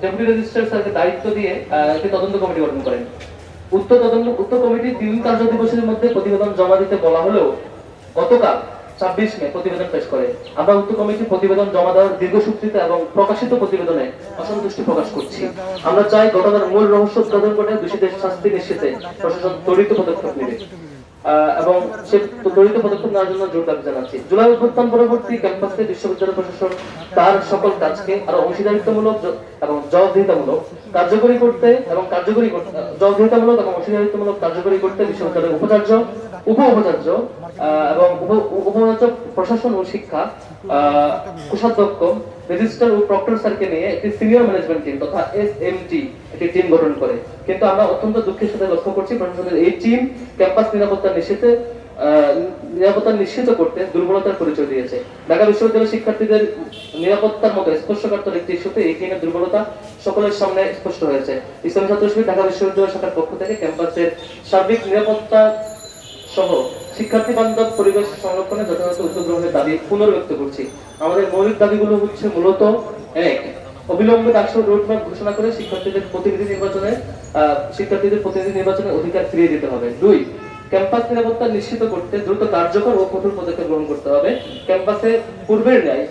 Deputy registrar স্যারকে দায়িত্ব দিয়ে একটি তদন্ত কমিটি গঠন করেন। উক্ত তদন্ত, উক্ত কমিটি তিন কার্য দিবসের মধ্যে প্রতিবেদন জমা দিতে বলা হলেও গতকাল ছাব্বিশ মে প্রতিবেদন পেশ করে। আমরা উক্ত কমিটি প্রতিবেদন জমা দেওয়ার দীর্ঘসূত্রিতা এবং প্রকাশিত প্রতিবেদনে অসন্তুষ্টি প্রকাশ করছি। আমরা চাই ঘটনার মূল রহস্য উদ্ঘাটন করে দোষীদের শাস্তি নিশ্চিতে প্রশাসন ত্বরিত পদক্ষেপ নেবে। এবং সে ত্বরিত পদক্ষেপ নেওয়ার জন্য জোর দাবি জানাচ্ছি জুলাই পরবর্তী ক্যাম্পাসে বিশ্ববিদ্যালয় প্রশাসন তার সকল কাজকে আরও অংশীদারিত্বমূলক এবং জবাবদিহিতামূলক কার্যকরী করতে এবং কার্যকরী জবাবদিহিতামূলক এবং অংশীদারিত্বমূলক কার্যকরী করতে বিশ্ববিদ্যালয়ের উপাচার্য উপ উপাচার্য এবং উপ- উপাচার্য প্রশাসন ও শিক্ষা আহ, কোষাধ্যক্ষ রেজিস্ট্রার ও প্রক্টর স্যারকে নিয়ে একটি সিনিয়র ম্যানেজমেন্ট টিম তথা এস এম টি একটি টিম গঠন করে। কিন্তু আমরা অত্যন্ত দুঃখের সাথে লক্ষ্য করছি প্রশাসনের এই টিম ক্যাম্পাস নিরাপত্তা আহ, নিরাপত্তা নিশ্চিত করতে দুর্বলতার পরিচয় দিয়েছে। ঢাকা বিশ্ববিদ্যালয়ের শিক্ষার্থীদের নিরাপত্তার মতো স্পর্শকাতর একটি ইস্যুতে এই টিমের দুর্বলতা সকলের সামনে স্পষ্ট হয়েছে। ইসলামী ছাত্র ঢাকা বিশ্ববিদ্যালয় শাখার পক্ষ থেকে ক্যাম্পাসের সার্বিক নিরাপত্তা সহ শিক্ষার্থী বান্ধব পরিবেশ সংরক্ষণে যথাযথ উদ্যোগ গ্রহণের দাবি পুনর্ব্যক্ত করছি। আমাদের মৌলিক দাবিগুলো হচ্ছে মূলত এক, অবিলম্বে ডাকসু রোডম্যাপ ঘোষণা করে শিক্ষার্থীদের প্রতিনিধি নির্বাচনে শিক্ষার্থীদের প্রতিনিধি নির্বাচনের অধিকার ফিরিয়ে দিতে হবে। দুই, ক্যাম্পাস নিরাপত্তা নিশ্চিত করতে দ্রুত কার্যকর ও কঠোর পদক্ষেপ গ্রহণ করতে হবে। ক্যাম্পাসে পূর্বের ন্যায়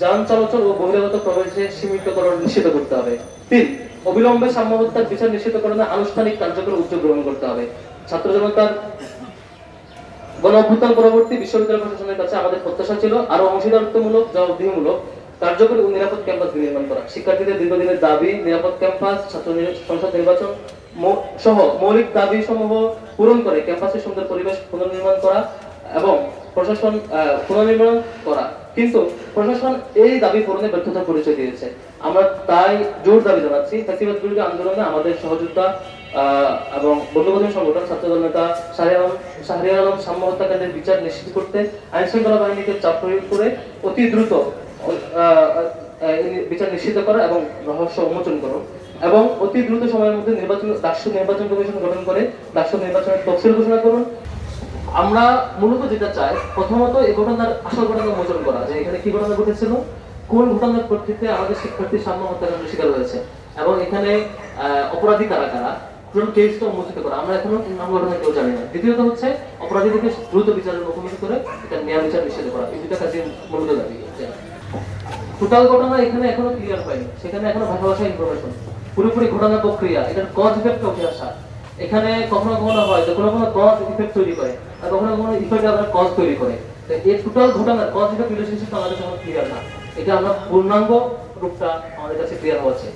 যান চলাচল ও বহিরাগত প্রবেশে সীমিতকরণ নিশ্চিত করতে হবে। তিন, অবিলম্বে সাম্যবস্থার বিচার নিশ্চিতকরণে আনুষ্ঠানিক কার্যকর উদ্যোগ গ্রহণ করতে হবে। ছাত্র জনতার গণ অভ্যুত্থান পরবর্তী বিশ্ববিদ্যালয় প্রশাসনের কাছে আমাদের প্রত্যাশা ছিল আরও অংশীদারিত্বমূলক, জবাবদিহিমূলক, কার্যকরী ও নিরাপদ ক্যাম্পাস নির্মাণ করা। শিক্ষার্থীদের দীর্ঘদিনের দাবি, নিরাপদ ক্যাম্পাস ছাত্র সংসদ নির্বাচন সহ মৌলিক দাবি সমূহ পূরণ করে ক্যাম্পাসের সুন্দর পরিবেশ পুনর্নির্মাণ করা এবং প্রশাসন পুনর্নির্মাণ করা। কিন্তু প্রশাসন এই দাবি পূরণে ব্যর্থতার পরিচয় দিয়েছে। আমরা তাই জোর দাবি জানাচ্ছি, ফ্যাসিবাদ বিরোধী আন্দোলনে আমাদের সহযোগিতা এবং বন্ধুবান্ধব সংগঠন, ছাত্রদল নেতা শাহরিয়ার আলম সাম্য হত্যাকাণ্ডের বিচার নিশ্চিত করতে আইন শৃঙ্খলা বাহিনীকে চাপ প্রয়োগ করে অতি দ্রুত বিচার নিশ্চিত করা এবং রহস্য উন্মোচন করো। এবং অতি দ্রুত সময়ের মধ্যে নির্বাচন ডাকসু নির্বাচন কমিশন গঠন করে ডাকসু নির্বাচনের তফসিল ঘোষণা করুন আমরা মূলত যেটা চাই, প্রথমত এই ঘটনার আসল ঘটনা উন্মোচন করা, যে এখানে কি ঘটনা ঘটেছিল, কোন ঘটনার প্রেক্ষিতে আমাদের শিক্ষার্থী সাম্য হত্যাকাণ্ডের শিকার হয়েছে, এবং এখানে অপরাধী কারা কারা আমরা এখনও ঘটনা কেউ জানি না। দ্বিতীয়ত হচ্ছে, অপরাধীদেরকে দ্রুত বিচারের মুখোমুখি করে এটা ন্যায় বিচার নিষেধ করা, এই দুটা কাজে মূলত দাবি। টোটাল ঘটনা এখানে এখনও ক্লিয়ার হয়নি, সেখানে এখনও ভাষা ভাষা ইনফরমেশন পুরোপুরি ঘটনা প্রক্রিয়া, এটার কজ ইফেক্ট উঠে আসা এখানে কখনো কখনো হয়, যে কোনো কোনো কজ ইফেক্ট তৈরি করে আর কখনো কখনো ইফেক্ট আপনার কজ তৈরি করে। তো এই টোটাল ঘটনার কজ ইফেক্ট রিলেশনশিপ আমাদের কাছে ক্লিয়ার না। এটা আমরা পূর্ণাঙ্গ রূপটা আমাদের কাছে ক্লিয়ার হওয়া চাই